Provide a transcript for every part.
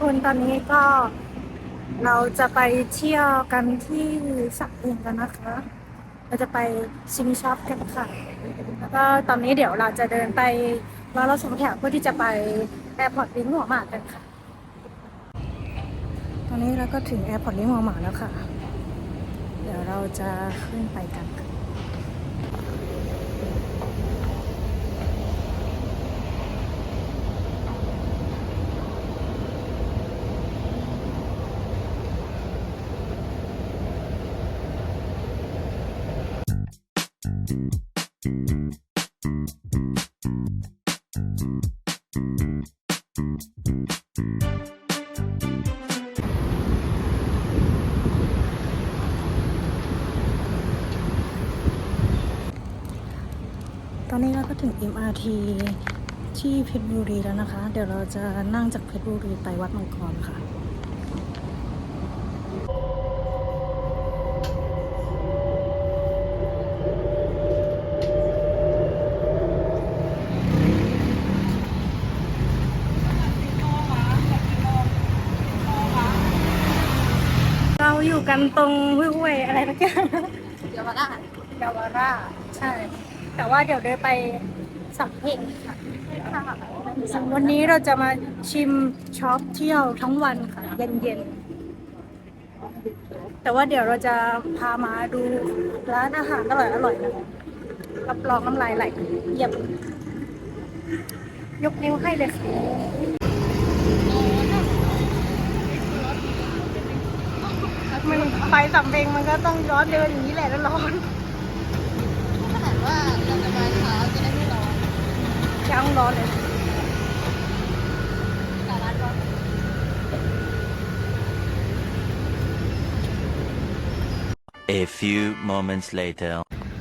คนตอนนี้ก็เราจะไปเที่ยวกันที่สักเองกันนะคะ เราจะไปชิมช็อปกันค่ะ แล้วก็ตอนนี้เดี๋ยวเราจะเดินไปรอรถสองแถวเพื่อที่จะไปแอร์พอร์ตลิงหัวหมากกันค่ะ ตอนนี้เราก็ถึงแอร์พอร์ตลิงหัวหมากแล้วค่ะ เดี๋ยวเราจะขึ้นไปกันค่ะ ตอนนี้เราก็ถึง MRT ที่เพชรบุรีแล้วนะคะ เดี๋ยวเราจะนั่งจากเพชรบุรีไปวัดมังกรค่ะ กันตรงห้วยๆอะไรสักอย่างเดี๋ยวมาได้เยาวราชใช่ แต่ว่าเดี๋ยวเดินไปสัมเพงค่ะวันนี้เราจะมาชิมช็อปเที่ยวทั้งวันค่ะ เย็นๆ แต่ว่าเดี๋ยวเราจะพามาดูร้านอาหารอร่อยๆนะรับรองน้ำลายไหลเยี่ยมยกนิ้วให้เลยค่ะ มันไปสัมเพงมันก็ต้องย้อนเดินอย่างนี้แหละแล้วร้อนขนาดว่าเราจะมาเช้าจะได้ไม่ร้อนยังร้อนเลยแต่ร้านร้อน A few moments later.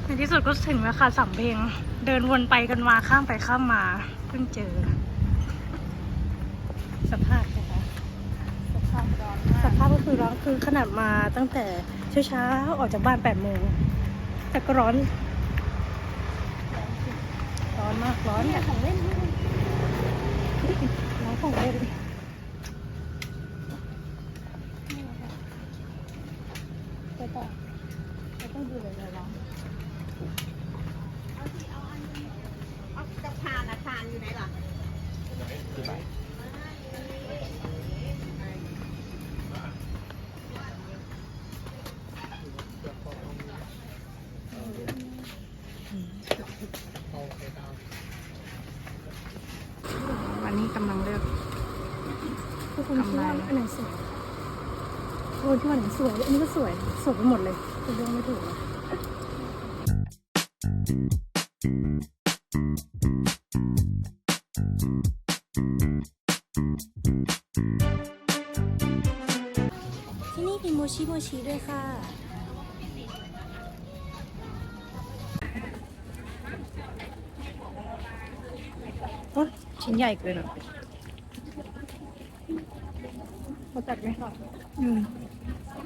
ในที่สุดก็ถึงแล้วค่ะสำเพ็งเดินวนไปกันมาข้ามไปข้ามมา เพิ่งเจอ สภาพนะคะ สภาพร้อน สภา พก็คือร้อนคือขนาดมาตั้งแต่เช้าๆออกจากบ้านแปดโมงแต่ก็ร้อน ร้อนมากร้อนเนี่ยของเล่นนี่ร้อนของเล่น วันนี้กำลังเลือก ทุกคนคิดว่าอันไหนสวยโอ้ยที่ว่าอันไหนสวย อันนี้ก็สวย สวยไปหมดเลยคือเรื่องไม่ถูกเลยที่นี่มีโมชิโมชิด้วยค่ะ ใหญ่เกินอะเขาจัดไหมคะอืม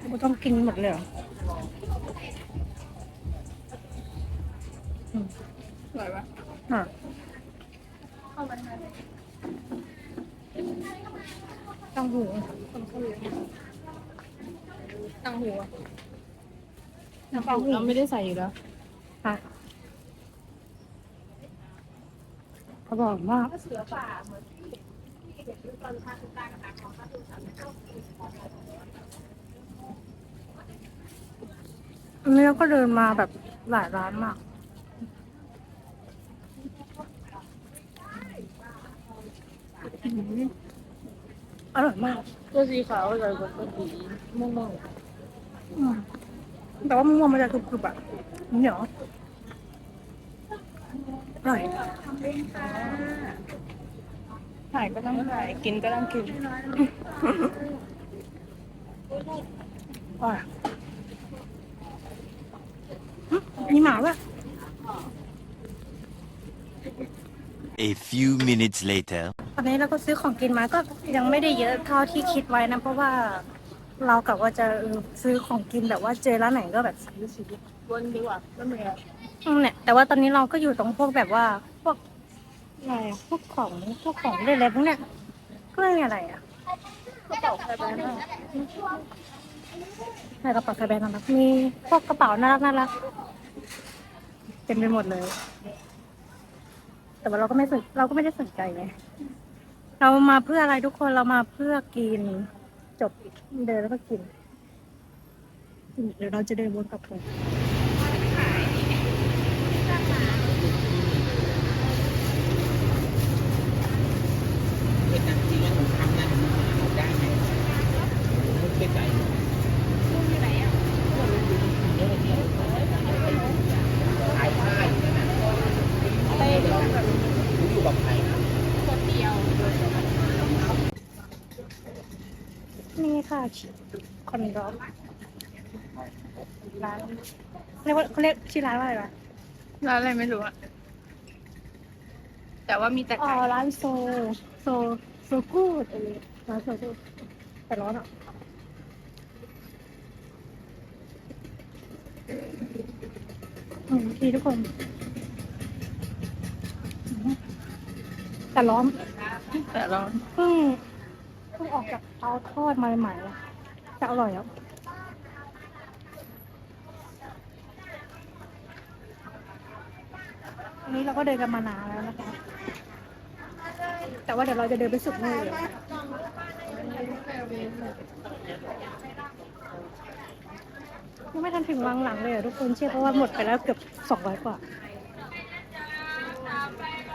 กูต้องกินหมดเลยเหรออืมสวยปะอะเข้ามาทานต้องหูคนเข้อะตังหัวน้ำปลาหูเราไม่ได้ใส่อยู่แล้ว ค่ะ เขาบอกว่าเสือป่าเหมือนอันนี้เราก็เดินมาแบบหลายร้านมาก อร่อยมากตัวสีขาวเลยกว่าตัวสีม่วงอืมแต่ว่ามันม่วงมันจะกรุบๆอะเหนียวอร่อย ๆถ่ายก็ต้องถ่าย กินก็ต้องกินอร่อยหึมีหมาด้วย A few minutes later. ตอนนี้เราก็ซื้อของกินมาก็ยังไม่ได้เยอะเท่าที่คิดไว้นะ เพราะว่าเรากะว่าจะเออซื้อของกินแบบว่าเจอร้านไหนก็แบบซื้อซื้อวนดีกว่าก็เหนื่อยอืมเนี่ยแต่ว่าตอนนี้เราก็อยู่ตรงพวกแบบว่าพวก อะไรอะพวกของพวกของเล่นอะไรพวกเนี้ยก็ไม่มีอะไรอะกระเป๋าแคร์แบนด์ใช่กระเป๋าแคร์แบนนะครับมีพวกกระเป๋าน่ารักน่ารักเต็มไปหมดเลย แต่ว่าเราก็ไม่สนเราก็ไม่ได้สนใจไงเรามาเพื่ออะไรทุกคนเรามาเพื่อกิน จบเดินแล้วก็กิน เดี๋ยวเราจะเดินวนกลับไป เป็นน้ำจริงแล้วผมทำนะผมได้ไหมไม่เคยใส่ขายผ้าอยู่นั่นน่ะไปอยู่กับใคร นี่ค่ะ คอนโดร้านเรียกว่าเขาเรียกชื่อร้านว่าอะไรวะร้านอะไรไม่รู้อะแต่ว่ามีแต่อ๋อไก่ร้านโซ โซ โซกูดเออร้านโซกูดแต่ร้อนอะอืมดีทุกคนอืมแต่ร้อนแต่ร้อน เพิ่งเพิ่งออกจากเตาทอดมาใหม่ๆอะ แต่อร่อยอะอันนี้เราก็เดินกันมานานแล้วนะคะ แต่ว่าเดี๋ยวเราจะเดินไปสุดนู่นเลยยังไม่ทันถึงวังหลังเลยอะทุกคนเชื่อเพราะว่าหมดไปแล้วเกือบสองร้อยกว่า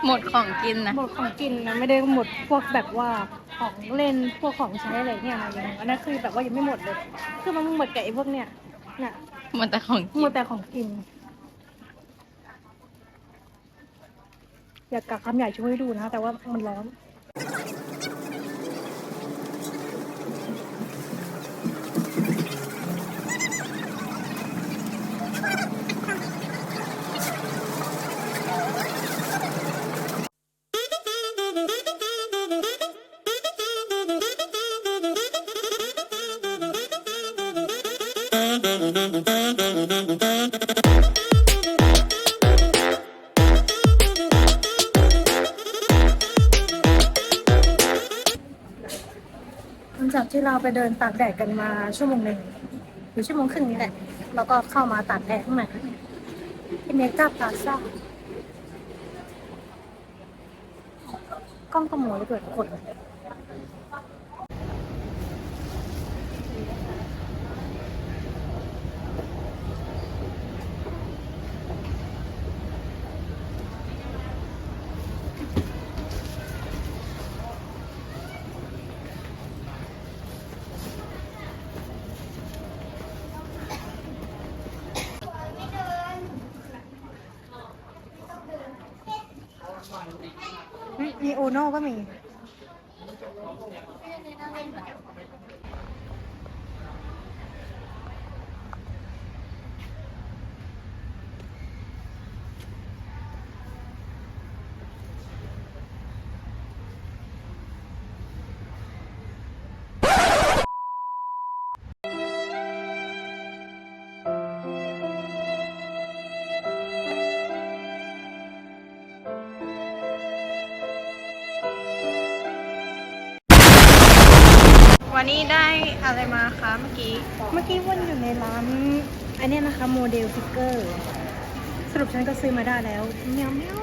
หมดของกินนะ หมดของกินนะไม่ได้หมดพวกแบบว่า ของเล่นพวกของใช้อะไรเนี่ยนะยังอันนั้นคือแบบว่ายังไม่หมดเลย คือมันหมดกับไอ้พวกเนี่ยน่ะหมดแต่ของหกิมนดแต่ของกิน อยากกักคำใหญ่ช่วยให้ดูนะ แต่ว่ามันร้อน หลังจากที่เราไปเดินตากแดดกันมาชั่วโมงหนึ่งหรือชั่วโมงครึ่งนี้แหละแล้วก็เข้ามาตากแดดข้างในที่เมกาพลาซ่ากล้องขโมยเกิดคน มี โอโน่ก็มี วันนี้ได้อะไรมาคะเมื่อกี้ เมื่อกี้วนอยู่ในร้านอันเนี้ยนะคะโมเดลฟิกเกอร์ สรุปฉันก็ซื้อมาได้แล้วเมียวเมียว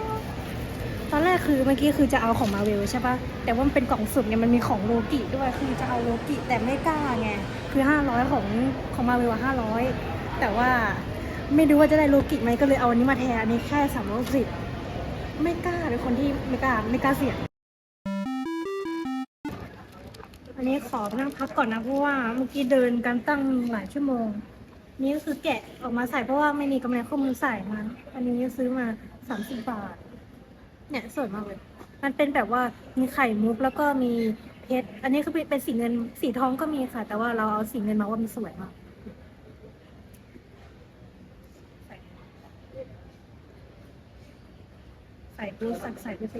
ตอนแรกคือเมื่อกี้คือจะเอาของมาเวลใช่ปะแต่ว่ามันเป็นกล่องสุ่มเนี่ยมันมีของโลกิด้วยคือจะเอาโลกิแต่ไม่กล้าไงคือห้าร้อยของของมาเวลห้าร้อยแต่ว่าไม่รู้ว่าจะได้โลกิไหมก็เลยเอาอันนี้มาแทนอันนี้แค่สามร้อยสิบไม่กล้าเป็นคนที่ไม่กล้าไม่กล้าเสี่ยง นนี้ขอนั่งพักก่อนนะเพราะว่าเมื่อกี้เดินกันตั้งหลายชั่วโมง นี่ก็คือแกะออกมาใส่เพราะว่าไม่มีกำไรข้อมือใส่มาอันนี้ซื้อมาสามสิบบาท เนี่ยสวยมากเลย มันเป็นแบบว่ามีไข่มุกแล้วก็มีเพชร อันนี้คือเป็นสีเงินสีทองก็มีค่ะ แต่ว่าเราเอาสีเงินมาว่ามันสวยมากใส่ปุ๊บใส่ใส่ไปสิ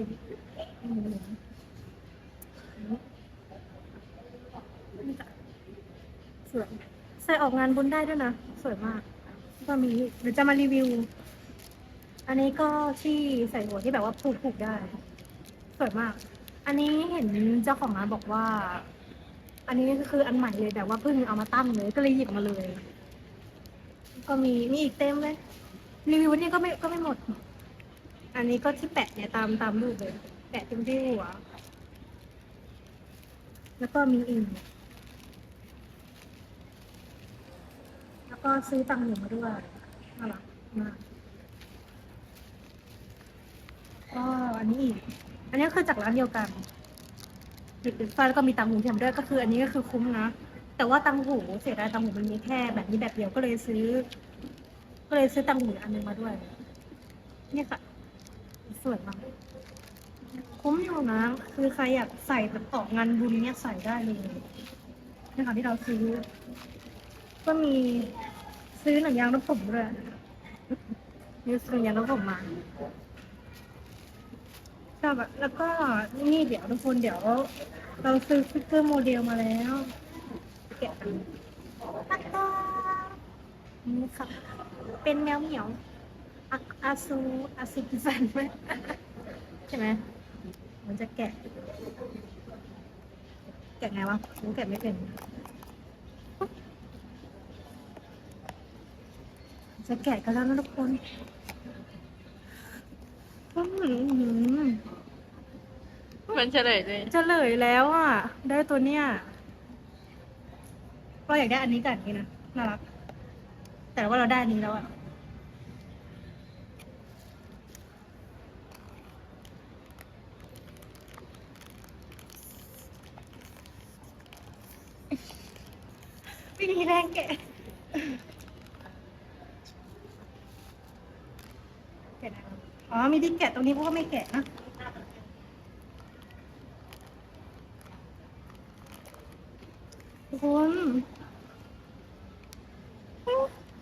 อืม สวยใส่ออกงานบุญได้ด้วยนะ สวยมากก็มีเดี๋ยวจะมารีวิว อันนี้ก็ที่ใส่หัวที่แบบว่าผูกผูกได้ สวยมาก อันนี้เห็นเจ้าของร้านบอกว่า อันนี้ก็คืออันใหม่เลยแต่ว่าเพิ่งเอามาตั้งเลยก็เลยหยิบมาเลย ก็มีมีอีกเต็มเลยรีวิววันนี้ก็ไม่ก็ไม่หมด อันนี้ก็ที่แปะเนี่ยตามตามรูปเลย แปะตรงที่หัว แล้วก็มีอีกแล้ว ก็ซื้อตังหูมาด้วยน่ารักมากก็อันนี้อีกอันนี้คือจากร้านเดียวกันหยิบเป็นฟ้าแล้วก็มีตังหูเทียมด้วยก็คือ อันนี้ก็คือคุ้มนะ แต่ว่าตังหูเสียดายตังหูมันมีแค่แบบนี้แบบเดียวก็เลยซื้อ ก็เลยซื้อตังหูอันนึงมาด้วย เนี่ยค่ะ สวยมากคุ้มอยู่นะ คือใครอยากใส่แบบออกงานบุญเนี่ยใส่ได้เลยนี่ค่ะที่เราซื้อ ก็มี ซื้อหนังยางรถผมด้วยนี่ซื้อหนังยางรถผมมาชอบอะแล้วก็นี่เดี๋ยวทุกคนเดี๋ยว เราซื้อสติ๊กเกอร์โมเดลมาแล้วแกะกันตัดต่อนี่ค่ะ เป็นแมวเหมียวอาซูอาซูกิซันไหมใช่ไหมมันจะแกะ แกะไงวะผมแกะไม่เป็น จะแกะกันแล้วนะทุกคนอื้อหือมันเฉลยเลยจะเลยแล้วอะ ได้ตัวเนี้ยเราอยากได้อันนี้กับอันนี้นะน่ารัก แต่ว่าเราได้อันนี้แล้วอะไม่มีแรงแกะ แกะไหนวะ อ๋อ มีที่แกะตรงนี้เพราะว่าไม่แกะนะทุกคน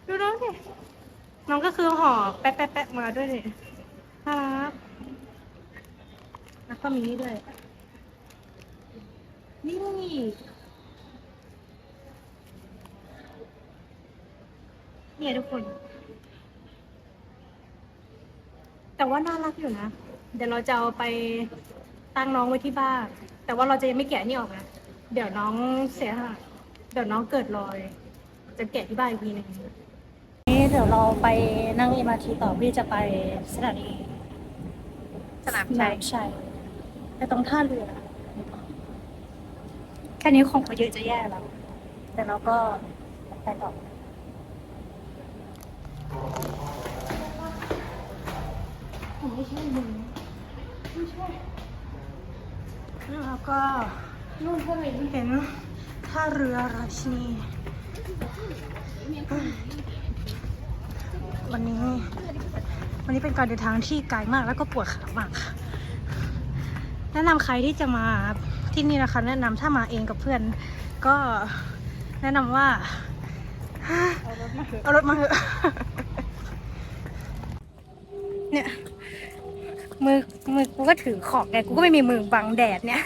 ดูน้องสิน้องก็คือห่อแปะแปะแปะมาด้วยเนี่ยน่ารักแล้วก็มีนี่ด้วยนี่เนี่ยทุกคน แต่ว่าน่ารักอยู่นะ เดี๋ยวเราจะเอาไปตั้งน้องไว้ที่บ้าน แต่ว่าเราจะยังไม่แกะนี่ออกนะ เดี๋ยวน้องเสียหายเดี๋ยวน้องเกิดรอย จะแกะที่บ้านอีกทีหนึงนี่เดี๋ยวเราไปนั่งเอ็มอาร์ทีต่อพี่จะไปสถานีสนามชัยใช่ไปตรงท่าเรือแค่นี้ของก็เยอะจะแย่แล้ว แต่เราก็ไปต่อ ไม่ใช่มึงไม่ใช่แล้วก็นู่นพวกนี้เห็นท่าเรือราชินีวันนี้ วันนี้เป็นการเดินทางที่ไกลมากแล้วก็ปวดขามากค่ะ แนะนำใครที่จะมาที่นี่นะคะ แนะนำถ้ามาเองกับเพื่อน ก็แนะนำว่าเอารถมาเถอะเนี่ย มือมือกูก็ถือของไงกูก็ไม่มีมือบังแดดเนี่ย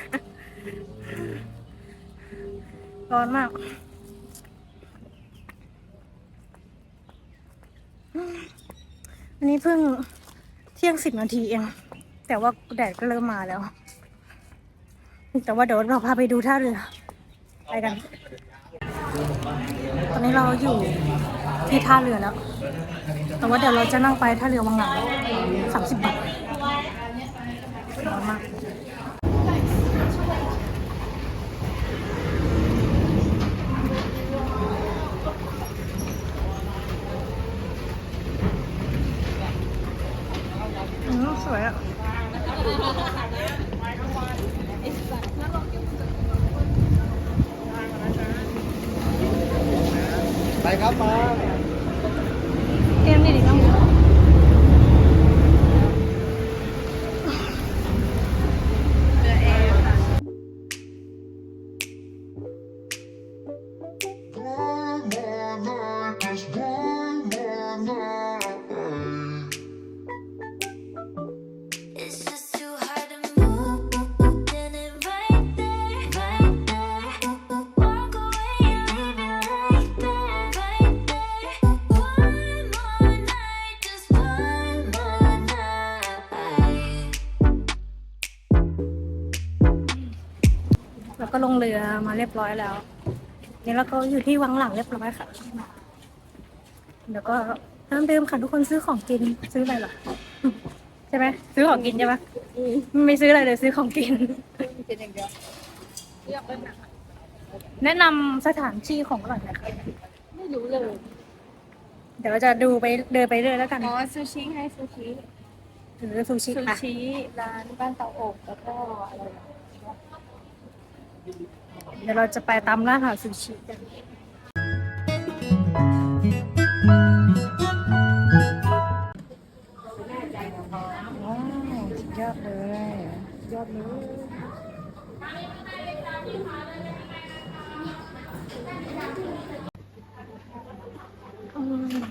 ร้อนมากอันนี้เพิ่งเที่ยงสิบนาทีเอง แต่ว่าแดดก็เริ่มมาแล้ว แต่ว่าเดี๋ยวเราพาไปดูท่าเรือไปกัน ตอนนี้เราอยู่ที่ท่าเรือแล้ว แต่ว่าเดี๋ยวเราจะนั่งไปท่าเรือวังหลังสามสิบบาทร้อนมาก อืม สวยอะไปครับมาเตรียมนี่ดิต้อง ก็ลงเรือมาเรียบร้อยแล้วนี่เราก็อยู่ที่วังหลังเรียบร้อยค่ะ เดี๋ยวก็น้ำดื่มค่ะทุกคนซื้อของกินซื้ออะไรเหรอใช่ไหมซื้อของกินใช่ไหมไม่ซื้ออะไรเลยซื้อของกินเป็นอย่างเดียวเรียกเป็นหนักแนะนำสถานที่ของอร่อยหน่อยค่ะไม่รู้เลย เดี๋ยวเราจะดูไปเดินไปเรื่อยแล้วกันอ๋อซูชิให้ซูชิหรือซูชิซูอะชิร้านบ้านเตาอบแล้วก็อะไรนะ เดี๋ยวเราจะไปตามล่าหาซูชิกันว้าวสุดยอดเลยยอดเลยอืม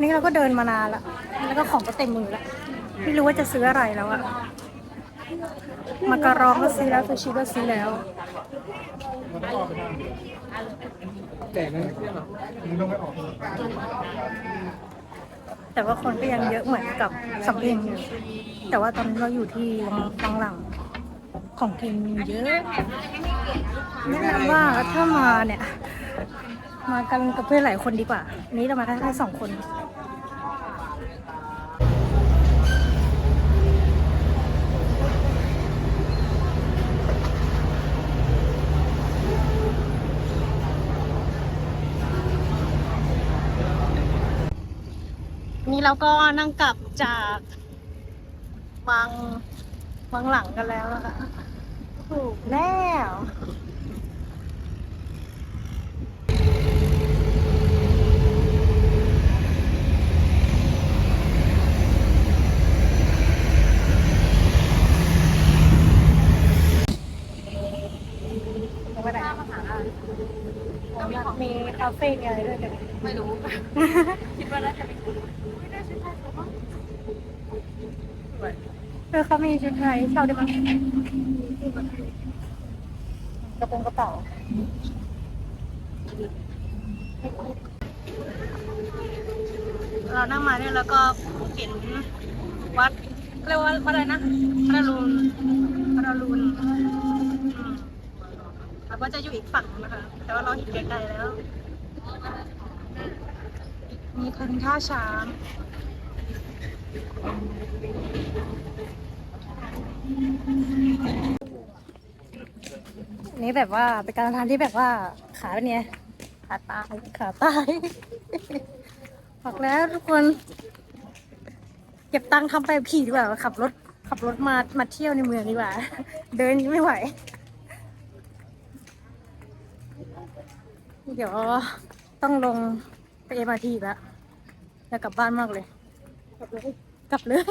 นี่เราก็เดินมานานล้วแล้วก็ของก็เต็มมือล้วไม่รู้ว่าจะซื้ออะไรแล้วอะมาการองก็ซื้อแล้วซูชิก็ซื้อแล้วแต่แต่ว่าคนก็ยังเยอะเหมือนกับสำเพ็งอยู่แต่ว่าตอนนี้เราอยู่ที่วังวังหลังของกินเยอะแนะนำว่าถ้ามาเนี่ย มากันกับเพื่อนหลายคนดีกว่านนี้เรามาแค่สองคน นี่เราก็นั่งกลับจากวังวังหลังกันแล้วนะคะถูกแล้วมีคาเฟ่มีอะไรด้วยกันไม่รู้ คิดว่าน่าจะเป็น เขามีชุดไทยเช่าได้ไหมกระโปรงกระเป๋าเรานั่งมาเนี่ยแล้วก็เห็นวัดเรียกว่าวัดอะไรนะพระรูนพระรูนแล้วก็จะอยู่อีกฝั่งนะคะ แต่ว่าเราเห็นไกลๆแล้ว มีทึงท่าช้าง นนี้แบบว่าเป็นการทานที่แบบว่าขาเป็นไงขาตายขาตายบอกแล้วทุกคน เก็บตังค์ทำไปขี่ดีกว่า ขับรถขับรถมามาเที่ยวในเมืองดีกว่า เดินไม่ไหว เดี๋ยวต้องลงไปเอ็มอาร์ทีแล้วอยากกลับบ้านมากเลย กลับเลยกลับเลย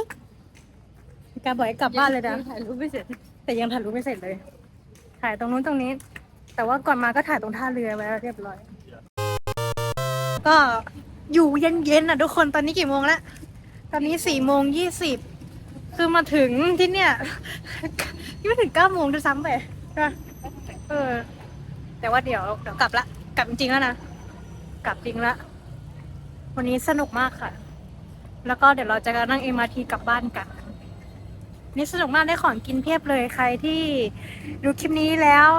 มีการบอกให้กลับบ้านเลยนะถ่ายรูปไม่เสร็จ แต่ยังถ่ายรูปไม่เสร็จเลย ถ่ายตรงนู้นตรงนี้ แต่ว่าก่อนมาก็ถ่ายตรงท่าเรือไว้แล้วเรียบร้อย ก็อยู่เย็นๆอะทุกคนตอนนี้กี่โมงแล้ว ตอนนี้สี่โมงยี่สิบคือมาถึงที่เนี่ยยังไม่ถึงเก้าโมงด้วยซ้ำไปใช่ปะเออ แต่ว่าเดี๋ยวเดี๋ยวกลับละ กลับจริงๆแล้วนะ กลับจริงละ วันนี้สนุกมากค่ะ แล้วก็เดี๋ยวเราจะนั่งเอ็มอาร์ทีกลับบ้านกัน นี่สนุกมากได้ของกินเพียบเลยใครที่ดูคลิปนี้แล้ว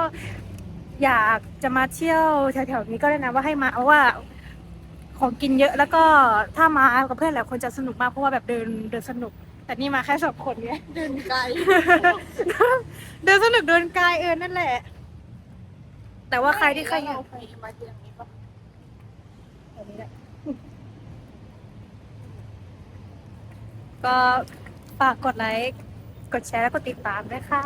อยากจะมาเที่ยวแถวๆนี้ก็แนะนำว่าให้มาเพราะว่าของกินเยอะแล้วก็ถ้ามากับเพื่อนหลายคนจะสนุกมากเพราะว่าแบบเดินเดินสนุก แต่นี่มาแค่สองคนไงเดินไกล เดินสนุกเดินไกลเออนั่นแหละ แต่ว่าใครที่ใครอยู่เราไปมาเตียงนี้ปะแบบนี้แหละก็ฝากกดไลค์ กดแชร์และกดติดตามด้วยค่ะ